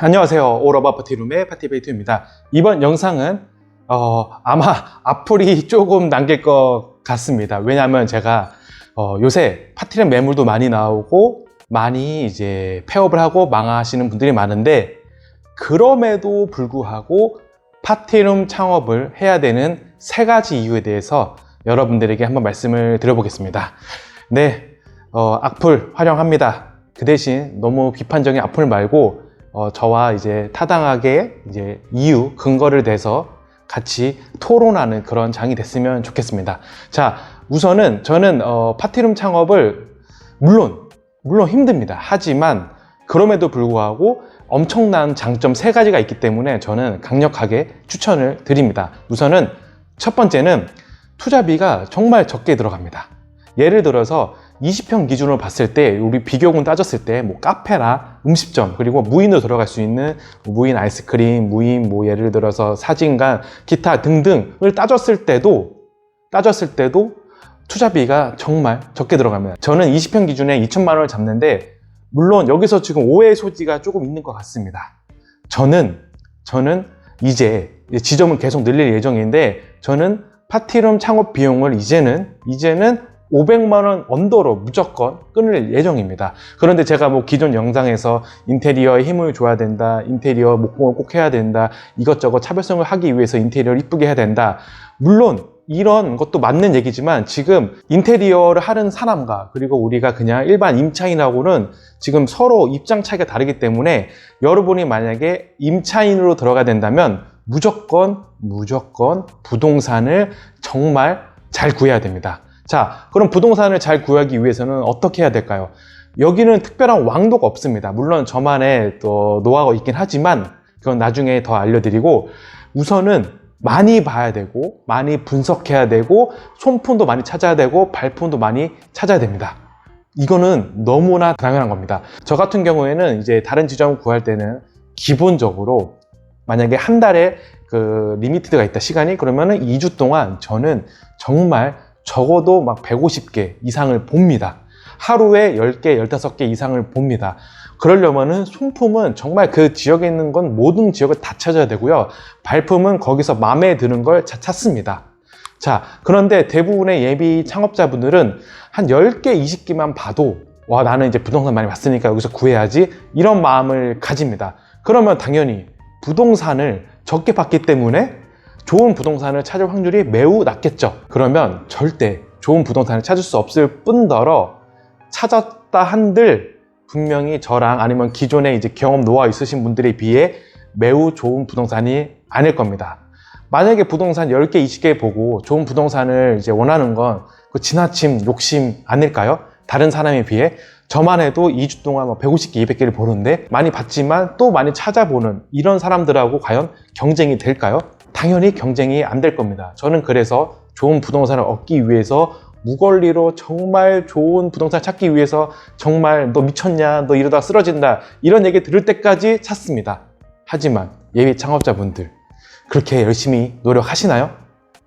안녕하세요. 오러바 파티룸의 파티베이트입니다. 이번 영상은 어, 아마 악플이 조금 남길 것 같습니다. 왜냐하면 제가 어, 요새 파티룸 매물도 많이 나오고 많이 이제 폐업을 하고 망하시는 분들이 많은데 그럼에도 불구하고 파티룸 창업을 해야 되는 세 가지 이유에 대해서 여러분들에게 한번 말씀을 드려보겠습니다. 네, 어, 악플 활용합니다. 그 대신 너무 비판적인 악플 말고 어, 저와 이제 타당하게 이제 이유, 근거를 대서 같이 토론하는 그런 장이 됐으면 좋겠습니다. 자, 우선은 저는 어, 파티룸 창업을 물론 물론 힘듭니다. 하지만 그럼에도 불구하고 엄청난 장점 세 가지가 있기 때문에 저는 강력하게 추천을 드립니다. 우선은 첫 번째는 투자비가 정말 적게 들어갑니다. 예를 들어서 20평 기준으로 봤을 때 우리 비교군 따졌을 때 뭐 카페나 음식점 그리고 무인으로 들어갈 수 있는 무인 아이스크림, 무인 뭐 예를 들어서 사진관, 기타 등등을 따졌을 때도 따졌을 때도 투자비가 정말 적게 들어갑니다. 저는 20평 기준에 2천만 원을 잡는데 물론 여기서 지금 오해 소지가 조금 있는 것 같습니다. 저는 저는 이제 지점을 계속 늘릴 예정인데 저는 파티룸 창업 비용을 이제는 이제는 500만 원 언더로 무조건 끊을 예정입니다. 그런데 제가 뭐 기존 영상에서 인테리어에 힘을 줘야 된다, 인테리어 목공을 꼭 해야 된다, 이것저것 차별성을 하기 위해서 인테리어를 이쁘게 해야 된다. 물론 이런 것도 맞는 얘기지만 지금 인테리어를 하는 사람과 그리고 우리가 그냥 일반 임차인하고는 지금 서로 입장 차이가 다르기 때문에 여러분이 만약에 임차인으로 들어가야 된다면 무조건 무조건 부동산을 정말 잘 구해야 됩니다. 자, 그럼 부동산을 잘 구하기 위해서는 어떻게 해야 될까요? 여기는 특별한 왕도가 없습니다. 물론 저만의 또 노하우가 있긴 하지만 그건 나중에 더 알려드리고 우선은 많이 봐야 되고 많이 분석해야 되고 손품도 많이 찾아야 되고 발품도 많이 찾아야 됩니다. 이거는 너무나 당연한 겁니다. 저 같은 경우에는 이제 다른 지점을 구할 때는 기본적으로 만약에 한 달에 그 리미티드가 있다 시간이 그러면은 2주 동안 저는 정말 적어도 막 150개 이상을 봅니다. 하루에 10개, 15개 이상을 봅니다. 그러려면은 손품은 정말 그 지역에 있는 건 모든 지역을 다 찾아야 되고요. 발품은 거기서 마음에 드는 걸 찾습니다. 자, 그런데 대부분의 예비 창업자분들은 한 10개, 20개만 봐도 와, 나는 이제 부동산 많이 봤으니까 여기서 구해야지. 이런 마음을 가집니다. 그러면 당연히 부동산을 적게 봤기 때문에 좋은 부동산을 찾을 확률이 매우 낮겠죠. 그러면 절대 좋은 부동산을 찾을 수 없을 뿐더러 찾았다 한들 분명히 저랑 아니면 기존에 이제 경험 노하우 있으신 분들에 비해 매우 좋은 부동산이 아닐 겁니다. 만약에 부동산 10개, 20개 보고 좋은 부동산을 이제 원하는 건 그 지나침 욕심 아닐까요? 다른 사람에 비해 저만 해도 2주 동안 뭐 150개, 200개를 보는데 많이 봤지만 또 많이 찾아보는 이런 사람들하고 과연 경쟁이 될까요? 당연히 경쟁이 안 될 겁니다. 저는 그래서 좋은 부동산을 얻기 위해서 무걸리로 정말 좋은 부동산 찾기 위해서 정말 너 미쳤냐, 너 이러다 쓰러진다 이런 얘기 들을 때까지 찾습니다. 하지만 예비 창업자분들 그렇게 열심히 노력하시나요?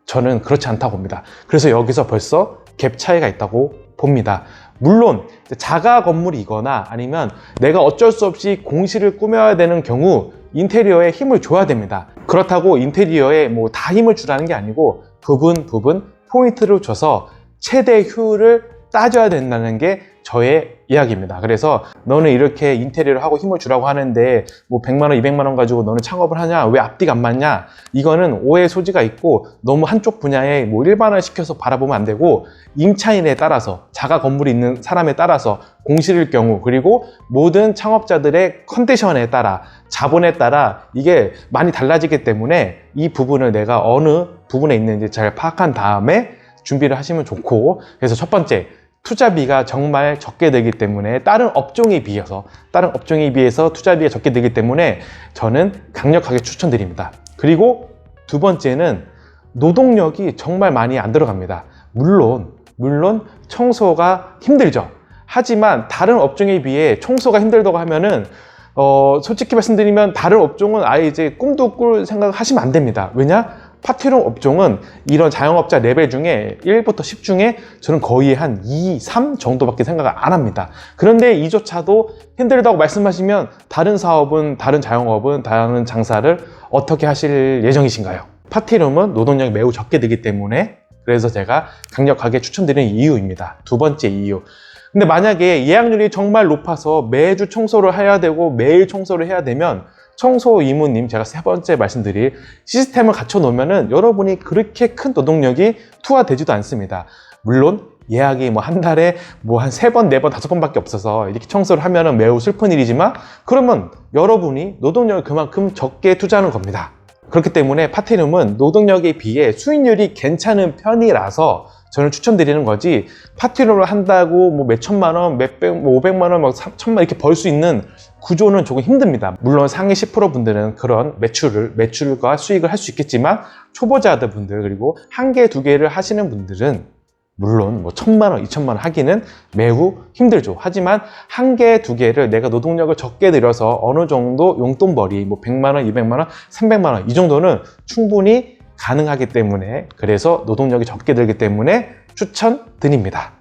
저는 그렇지 않다고 봅니다. 그래서 여기서 벌써 갭 차이가 있다고 봅니다. 물론 자가 건물이거나 아니면 내가 어쩔 수 없이 공실을 꾸며야 되는 경우 인테리어에 힘을 줘야 됩니다. 그렇다고 인테리어에 뭐 다 힘을 주라는 게 아니고 부분 부분 포인트를 줘서 최대 효율을 따져야 된다는 게 저의 이야기입니다. 그래서 너는 이렇게 인테리어를 하고 힘을 주라고 하는데 뭐 100만 원, 200만 원 가지고 너는 창업을 하냐? 왜 앞뒤가 안 맞냐? 이거는 오해 소지가 있고 너무 한쪽 분야에 뭐 일반화 시켜서 바라보면 안 되고 임차인에 따라서 자가 건물이 있는 사람에 따라서 공실일 경우 그리고 모든 창업자들의 컨디션에 따라 자본에 따라 이게 많이 달라지기 때문에 이 부분을 내가 어느 부분에 있는지 잘 파악한 다음에 준비를 하시면 좋고 그래서 첫 번째 투자비가 정말 적게 되기 때문에 다른 업종에 비해서 다른 업종에 비해서 투자비가 적게 되기 때문에 저는 강력하게 추천드립니다. 그리고 두 번째는 노동력이 정말 많이 안 들어갑니다. 물론 물론 청소가 힘들죠. 하지만 다른 업종에 비해 청소가 힘들다고 하면은 어, 솔직히 말씀드리면 다른 업종은 아예 이제 꿈도 꿀 생각 하시면 안 됩니다. 왜냐? 파티룸 업종은 이런 자영업자 레벨 중에 1부터 10 중에 저는 거의 한 2, 3 정도밖에 생각을 안 합니다. 그런데 이조차도 힘들다고 말씀하시면 다른 사업은, 다른 자영업은, 다른 장사를 어떻게 하실 예정이신가요? 파티룸은 노동력이 매우 적게 들기 때문에 그래서 제가 강력하게 추천드리는 이유입니다. 두 번째 이유. 근데 만약에 예약률이 정말 높아서 매주 청소를 해야 되고 매일 청소를 해야 되면 청소 이모님 제가 세 번째 말씀드릴 시스템을 갖춰 놓으면은 여러분이 그렇게 큰 노동력이 투하되지도 않습니다. 물론 예약이 뭐 한 달에 뭐 한 세 번, 네 번, 다섯 번밖에 없어서 이렇게 청소를 하면은 매우 슬픈 일이지만 그러면 여러분이 노동력을 그만큼 적게 투자하는 겁니다. 그렇기 때문에 파티룸은 노동력에 비해 수익률이 괜찮은 편이라서 저는 추천드리는 거지 파티룸을 한다고 뭐 몇 천만 원, 몇백, 뭐 오백만 원, 막 삼천만 이렇게 벌 수 있는 구조는 조금 힘듭니다. 물론 상위 10% 분들은 그런 매출을 매출과 수익을 할 수 있겠지만 초보자들 분들 그리고 한 개, 두 개를 하시는 분들은 물론 뭐 천만 원, 이천만 원 하기는 매우 힘들죠. 하지만 한 개, 두 개를 내가 노동력을 적게 들여서 어느 정도 용돈벌이 뭐 100만 원, 200만 원, 300만 원 이 정도는 충분히 가능하기 때문에 그래서 노동력이 적게 들기 때문에 추천드립니다.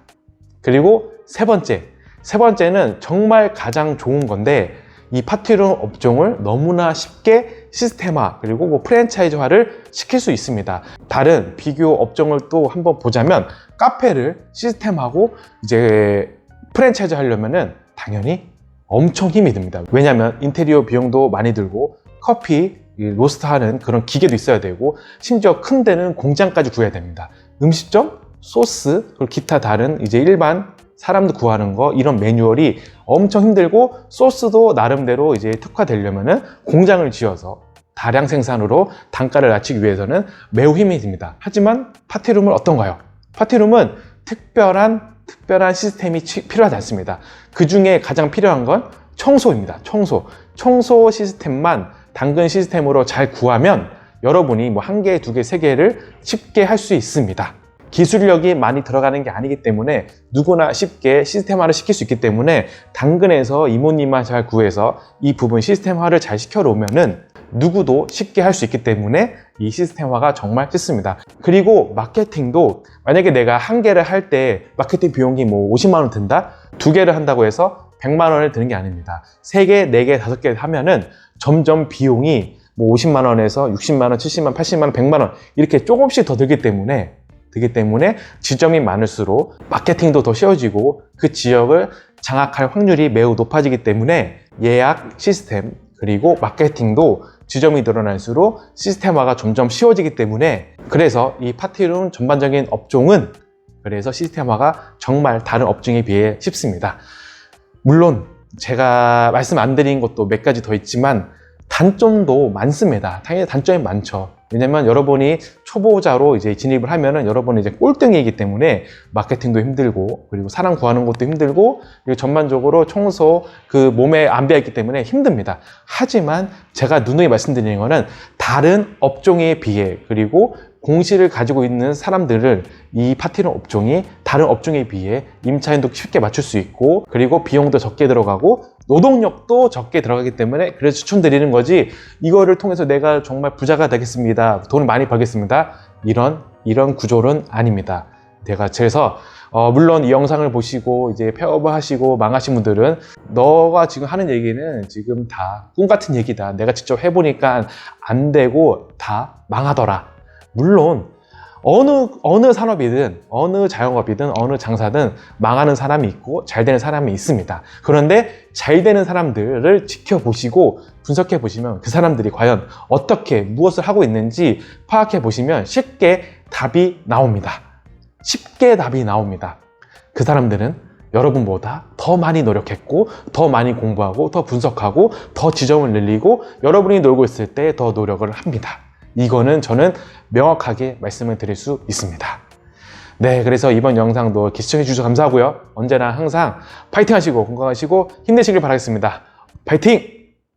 그리고 세 번째, 세 번째는 정말 가장 좋은 건데 이 파티룸 업종을 너무나 쉽게 시스템화 그리고 뭐 프랜차이즈화를 시킬 수 있습니다. 다른 비교 업종을 또 한번 보자면 카페를 시스템하고 이제 프랜차이즈 하려면은 당연히 엄청 힘이 듭니다. 왜냐하면 인테리어 비용도 많이 들고 커피 이 로스트하는 그런 기계도 있어야 되고 심지어 큰 데는 공장까지 구해야 됩니다. 음식점, 소스, 그리고 기타 다른 이제 일반 사람들 구하는 거 이런 매뉴얼이 엄청 힘들고 소스도 나름대로 이제 특화되려면은 공장을 지어서 다량 생산으로 단가를 낮추기 위해서는 매우 힘이 듭니다. 하지만 파티룸은 어떤가요? 파티룸은 특별한 특별한 시스템이 치- 필요하지 않습니다. 그 중에 가장 필요한 건 청소입니다. 청소. 청소 시스템만 당근 시스템으로 잘 구하면 여러분이 뭐 한 개, 두 개, 세 개를 쉽게 할 수 있습니다. 기술력이 많이 들어가는 게 아니기 때문에 누구나 쉽게 시스템화를 시킬 수 있기 때문에 당근에서 이모님만 잘 구해서 이 부분 시스템화를 잘 시켜 놓으면은 누구도 쉽게 할 수 있기 때문에 이 시스템화가 정말 쉽습니다. 그리고 마케팅도 만약에 내가 한 개를 할 때 마케팅 비용이 뭐 50만 원 든다? 두 개를 한다고 해서 100만 원을 드는 게 아닙니다. 세 개, 네 개, 다섯 개 하면은 점점 비용이 뭐 50만 원에서 60만 원, 70만 원, 80만 원, 100만 원 이렇게 조금씩 더 들기 때문에 되기 때문에 지점이 많을수록 마케팅도 더 쉬워지고 그 지역을 장악할 확률이 매우 높아지기 때문에 예약 시스템 그리고 마케팅도 지점이 늘어날수록 시스템화가 점점 쉬워지기 때문에 그래서 이 파티룸 전반적인 업종은 그래서 시스템화가 정말 다른 업종에 비해 쉽습니다. 물론 제가 말씀 안 드린 것도 몇 가지 더 있지만 단점도 많습니다. 당연히 단점이 많죠. 왜냐면 여러분이 초보자로 이제 진입을 하면은 여러분이 이제 꼴등이기 때문에 마케팅도 힘들고 그리고 사람 구하는 것도 힘들고 그리고 전반적으로 청소 그 몸에 안 배웠기 때문에 힘듭니다. 하지만 제가 누누이 말씀드리는 거는 다른 업종에 비해 그리고 공시를 가지고 있는 사람들을 이 파티룸 업종이 다른 업종에 비해 임차인도 쉽게 맞출 수 있고 그리고 비용도 적게 들어가고 노동력도 적게 들어가기 때문에 그래서 추천드리는 거지 이거를 통해서 내가 정말 부자가 되겠습니다. 돈을 많이 벌겠습니다. 이런 이런 구조는 아닙니다. 내가 그래서 어, 물론 이 영상을 보시고 이제 폐업을 하시고 망하신 분들은 너가 지금 하는 얘기는 지금 다 꿈 같은 얘기다. 내가 직접 해보니까 안 되고 다 망하더라. 물론 어느 어느 산업이든 어느 자영업이든 어느 장사든 망하는 사람이 있고 잘 되는 사람이 있습니다. 그런데 잘 되는 사람들을 지켜보시고 분석해 보시면 그 사람들이 과연 어떻게 무엇을 하고 있는지 파악해 보시면 쉽게 답이 나옵니다. 쉽게 답이 나옵니다. 그 사람들은 여러분보다 더 많이 노력했고, 더 많이 공부하고, 더 분석하고, 더 지점을 늘리고, 여러분이 놀고 있을 때 더 노력을 합니다. 이거는 저는 명확하게 말씀을 드릴 수 있습니다. 네, 그래서 이번 영상도 시청해 주셔서 감사하고요. 언제나 항상 파이팅 하시고 건강하시고 힘내시길 바라겠습니다. 파이팅!